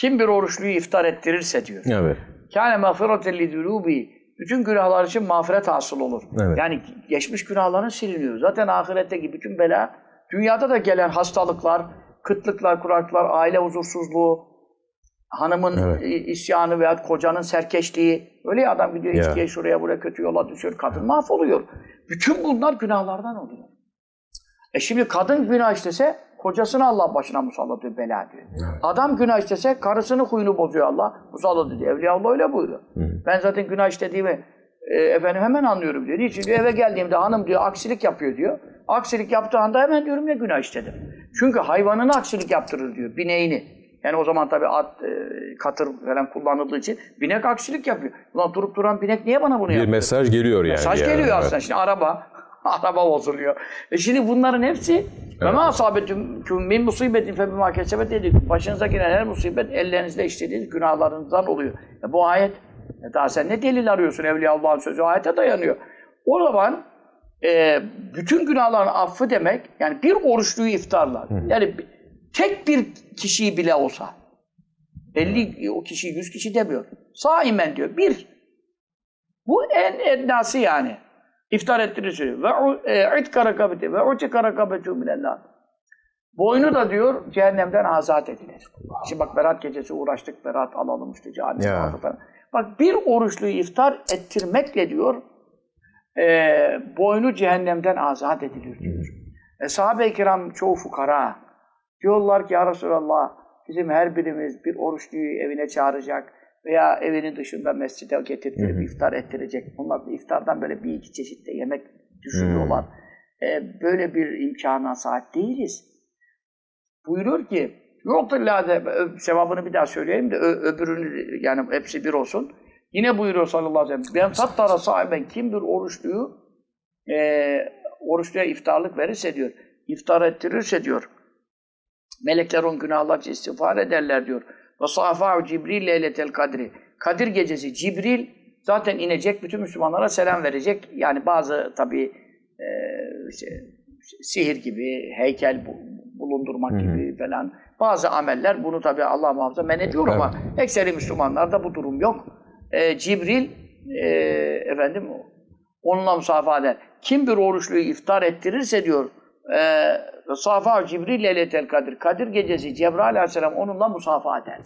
kim bir oruçluyu iftar ettirirse diyor. Evet. Kâne mağfireten li Bütün günahlar için mağfiret hasıl olur. Evet. Yani geçmiş günahların siliniyor. Zaten ahiretteki bütün bela, dünyada da gelen hastalıklar, kıtlıklar, kuraklıklar, aile huzursuzluğu, hanımın Evet. isyanı veya kocanın serkeşliği. Öyle ya adam gidiyor içkiye şuraya buraya kötü yola düşüyor. Kadın mahvoluyor. Bütün bunlar günahlardan oluyor. E şimdi kadın günah işlese kocasını Allah başına musallat ediyor, bela diyor. Adam günah işlese karısını huyunu bozuyor Allah. Musallat ediyor. Evliya Allah öyle buyuruyor. Ben zaten günah işlediğimi e, efendim hemen anlıyorum diyor. Niçin diyor eve geldiğimde hanım diyor aksilik yapıyor diyor. Aksilik yaptığı anda hemen diyorum ne günah işledim. Çünkü hayvanını aksilik yaptırır diyor. Bineğini. Yani o zaman tabii at, e, katır falan kullanıldığı için binek aksilik yapıyor. Ulan durup duran binek niye bana bunu Bir yapıyor? mesaj geliyor yani. Mesaj bir yerden, geliyor aslında. Şimdi araba, araba bozuluyor. E şimdi bunların hepsi ve ma asabetüm min musibetin fe bima kesebet dedik. Başınıza gelen her musibet ellerinizle işlediğiniz günahlarınızdan oluyor. E bu ayet e daha sen ne delil arıyorsun Evliya Allah'ın sözü ayete dayanıyor. O zaman e, bütün günahların affı demek yani bir oruçluyu iftarlar. Yani tek bir kişiyi bile olsa 50 o kişi 100 kişi demiyor. Saimen diyor. Bir. Bu en ednası yani. İftar ettirir söylüyor. Ve e, it karakabeti ve uti karakabetu minellah. Boynu da diyor cehennemden azat edilir. Şimdi bak Berat gecesi uğraştık. Berat alalım işte cehennem aldı falan. Bak bir oruçluyu iftar ettirmekle diyor e, boynu cehennemden azat edilir diyor. E, sahabe-i kiram çoğu fukara. Diyorlar ki ya Resulallah bizim her birimiz bir oruçluyu evine çağıracak veya evinin dışında mescide getirtirip iftar ettirecek. Da iftardan böyle bir iki çeşit de yemek düşünüyorlar. E, böyle bir imkana sahip değiliz. Buyuruyor ki yok ö- sevabını bir daha söyleyeyim de ö- öbürünü yani hepsi bir olsun. Yine buyuruyor sallallahu aleyhi ve sellem. Ben fattara sahiben kim bir oruçluyu e, oruçluya iftarlık verirse diyor. iftar ettirirse diyor. Melekler onun günahlar istiğfar ederler diyor. Ve safa'u Cibril leyletel kadri. Kadir gecesi Cibril zaten inecek, bütün Müslümanlara selam verecek. Yani bazı tabii e, işte, sihir gibi, heykel bu- bulundurmak gibi falan. Bazı ameller bunu tabii Allah muhafaza men ediyor ama ekseri Müslümanlarda bu durum yok. E, Cibril e, efendim onunla musafaha eder. Kim bir oruçluyu iftar ettirirse diyor e, Safa Cibril leyletel kadir. Kadir gecesi Cebrail aleyhisselam onunla musafaha eder.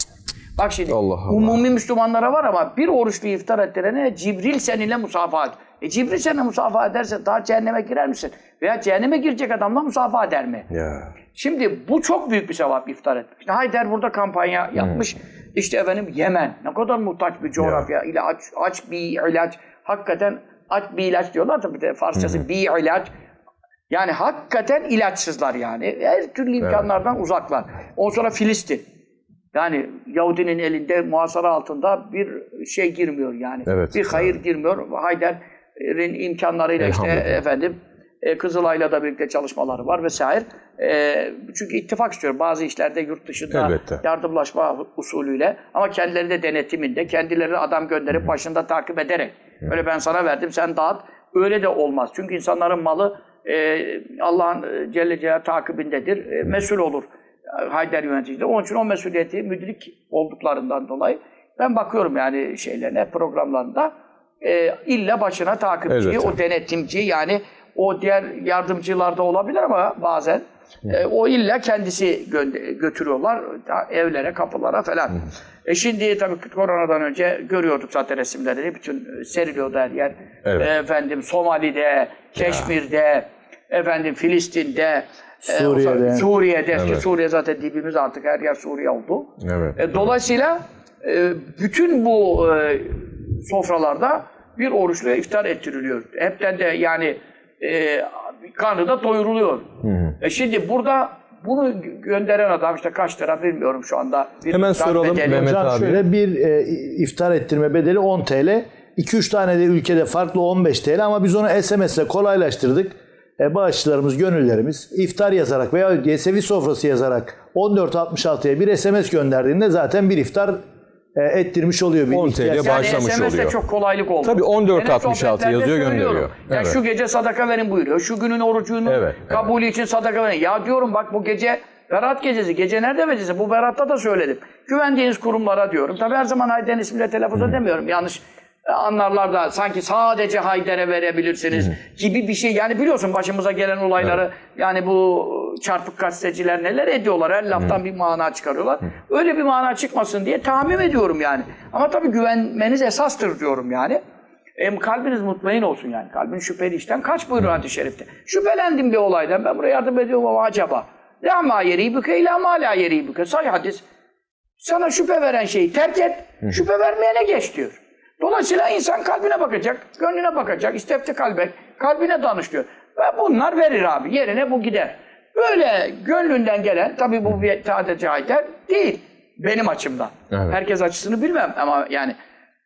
Bak şimdi Allah Allah. umumi Müslümanlara var ama bir oruçluyu iftar ettirene Cibril seninle musafaha eder. E Cibril seninle musafaha ederse daha cehenneme girer misin? Veya cehenneme girecek adamla musafaha eder mi? Ya. Şimdi bu çok büyük bir sevap iftar etmek. İşte Haydar burada kampanya yapmış. İşte efendim Yemen ne kadar muhtaç bir coğrafya. İlaç, aç bir ilaç. Hakikaten aç bir ilaç diyorlar da bir de Farsçası bir ilaç. Yani hakikaten ilaçsızlar yani. Her türlü imkanlardan uzaklar. Ondan sonra Filistin. Yani Yahudinin elinde muhasara altında bir şey girmiyor yani. Evet. Bir hayır girmiyor. Haydar'ın imkanlarıyla işte efendim e, Kızılay'la da birlikte çalışmaları var vesaire. E, çünkü ittifak istiyor. Bazı işlerde yurt dışında Elbette. yardımlaşma usulüyle ama kendileri de denetiminde, kendileri adam gönderip başında takip ederek. Öyle ben sana verdim sen dağıt. Öyle de olmaz. Çünkü insanların malı e, Allah'ın e, Celle Celaluhu takibindedir. E, mesul olur. Haydar yöneticileri. Onun için o mesuliyeti müdrik olduklarından dolayı ben bakıyorum yani şeylerine, programlarında e, illa başına takipçi, Elbette. o denetimci yani o diğer yardımcılarda olabilir ama bazen e, o illa kendisi götürüyorlar evlere, kapılara falan. E şimdi tabii koronadan önce görüyorduk zaten resimleri. Bütün e, seriliyordu her yer. Evet. E, efendim Somali'de, Keşmir'de, efendim Filistin'de, e, Suriye'de. zaman Suriye'de. Evet. Suriye zaten dibimiz artık her yer Suriye oldu. Evet. E, dolayısıyla e, bütün bu e, sofralarda bir oruçluya iftar ettiriliyor. Hepten de yani e, karnı da doyuruluyor. E şimdi burada bunu gö- gönderen adam işte kaç lira bilmiyorum şu anda. Bir Hemen soralım bedeli. Mehmet Hocam abi. şöyle bir e, iftar ettirme bedeli 10 TL. 2-3 tane de ülkede farklı 15 TL ama biz onu SMS'le kolaylaştırdık. E, bağışçılarımız, gönüllerimiz iftar yazarak veya yesevi sofrası yazarak 1466'ya bir SMS gönderdiğinde zaten bir iftar e, ettirmiş oluyor. Bir 10 TL ihtiyaç- bağış- Yani oluyor. çok kolaylık oldu. Tabii 14.66 Ben hep sohbetlerde yazıyor, gönderiyor. Ya Evet. şu gece sadaka verin buyuruyor. Şu günün orucunun Evet, kabulü için sadaka verin. Ya diyorum bak bu gece Berat gecesi. Gece nerede gecesi? Bu Berat'ta da söyledim. Güvendiğiniz kurumlara diyorum. Tabi her zaman Hayder'in ismiyle telaffuz edemiyorum. Yanlış e, anlarlar da sanki sadece Hayder'e verebilirsiniz gibi bir şey. Yani biliyorsun başımıza gelen olayları yani bu çarpık gazeteciler neler ediyorlar. Her laftan bir mana çıkarıyorlar. Öyle bir mana çıkmasın diye tahmin ediyorum yani. Ama tabii güvenmeniz esastır diyorum yani. Em, kalbiniz mutmain olsun yani. Kalbin şüpheli işten kaç buyurur hadis-i şerifte. Şüphelendim bir olaydan. Ben buraya yardım ediyorum ama acaba. La ma yeribüke ila ma la yeribüke. Say hadis. Sana şüphe veren şeyi terk et. Şüphe vermeyene geç diyor. Dolayısıyla insan kalbine bakacak, gönlüne bakacak, istefte kalbek, kalbine danış diyor. Ve bunlar verir abi. Yerine bu gider. Böyle gönlünden gelen, tabii bu bir sadece Hayter değil. Benim açımdan. Evet. Herkes açısını bilmem ama yani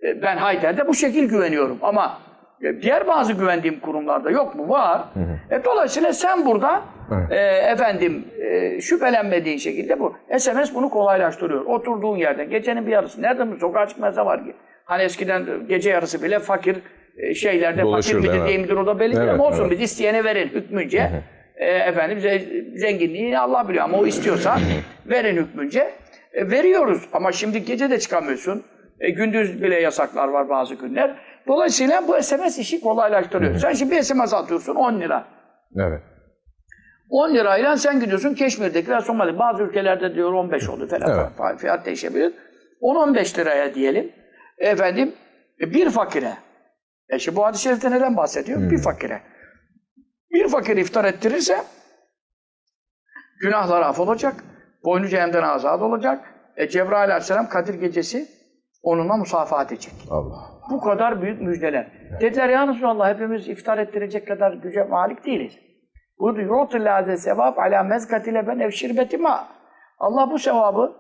e, ben Hayter'de bu şekil güveniyorum. Ama e, diğer bazı güvendiğim kurumlarda yok mu? Var. E, dolayısıyla sen burada Evet. e, efendim e, şüphelenmediğin şekilde bu. SMS bunu kolaylaştırıyor. Oturduğun yerden gecenin bir yarısı. Nerede mi? Sokağa çıkmazsa var ki. Hani eskiden gece yarısı bile fakir e, şeylerde fakir midir evet. değil midir o da belli değil Evet, ama olsun evet. biz isteyene verin hükmünce. E, efendim ze- zenginliğini Allah biliyor ama o istiyorsa verin hükmünce. E, veriyoruz ama şimdi gece de çıkamıyorsun. E, gündüz bile yasaklar var bazı günler. Dolayısıyla bu SMS işi kolaylaştırıyor. Sen şimdi bir SMS atıyorsun 10 lira. Evet. 10 lirayla sen gidiyorsun Keşmir'dekiler Somali. Bazı ülkelerde diyor 15 oldu falan. Evet. Fa- Fiyat değişebilir. 10-15 liraya diyelim. Efendim e, bir fakire. E şimdi bu hadis-i şerifte neden bahsediyor? Bir fakire. Bir fakir iftar ettirirse günahları af olacak. Boynu cehennemden azad olacak. E, Cebrail aleyhisselam Kadir gecesi onunla musafaha edecek. Allah. Bu kadar büyük müjdeler. Dediler ya Resulallah hepimiz iftar ettirecek kadar güce malik değiliz. Buyurdu yu'tul lâze sevap ala mezkatile ben evşirbeti ma. Allah bu sevabı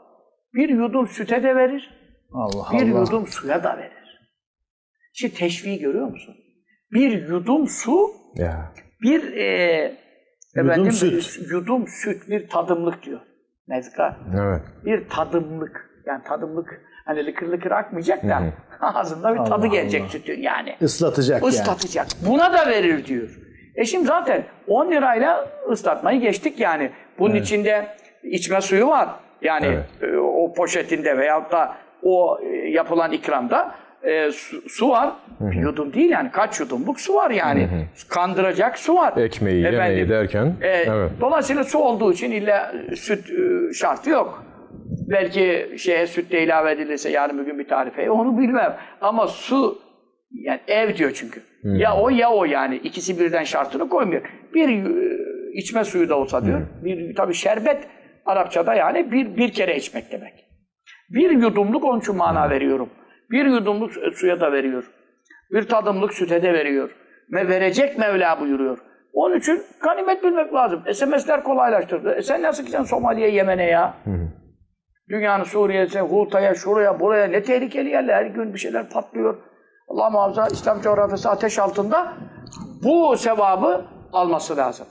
bir yudum süte de verir, Allah bir Allah. yudum suya da verir. Şimdi teşviği görüyor musun? Bir yudum su, Ya. Bir e, Yudum efendim, süt. yudum süt, bir tadımlık diyor. Mezka. Evet. Bir tadımlık. Yani tadımlık hani lıkır lıkır akmayacak da ağzında bir tadı Allah gelecek Allah. sütün yani. Islatacak yani. Islatacak. Buna da verir diyor. E şimdi zaten 10 lirayla ıslatmayı geçtik yani. Bunun içinde içme suyu var. Yani Evet. e, o poşetinde veyahut da o e, yapılan ikramda e, su, su var. Bir yudum değil yani. Kaç yudumluk su var yani. Kandıracak su var. Ekmeği, yemeği Efendim, derken. e, evet. Dolayısıyla su olduğu için illa süt e, şartı yok. Belki şeye süt de ilave edilirse yarın bir gün bir tarifeye onu bilmem. Ama su yani ev diyor çünkü. Ya o ya o yani. ikisi birden şartını koymuyor. Bir e, içme suyu da olsa diyor. Bir tabii şerbet Arapçada yani bir bir kere içmek demek. Bir yudumluk onun için mana veriyorum. Bir yudumluk su- suya da veriyor. Bir tadımlık süte de veriyor. Ve verecek Mevla buyuruyor. Onun için ganimet bilmek lazım. SMS'ler kolaylaştırdı. E sen nasıl gideceksin Somali'ye, Yemen'e ya? Dünyanın Suriye'si, Huta'ya, şuraya, buraya ne tehlikeli yerler. Her gün bir şeyler patlıyor. Allah muhafaza İslam coğrafyası ateş altında. Bu sevabı alması lazım.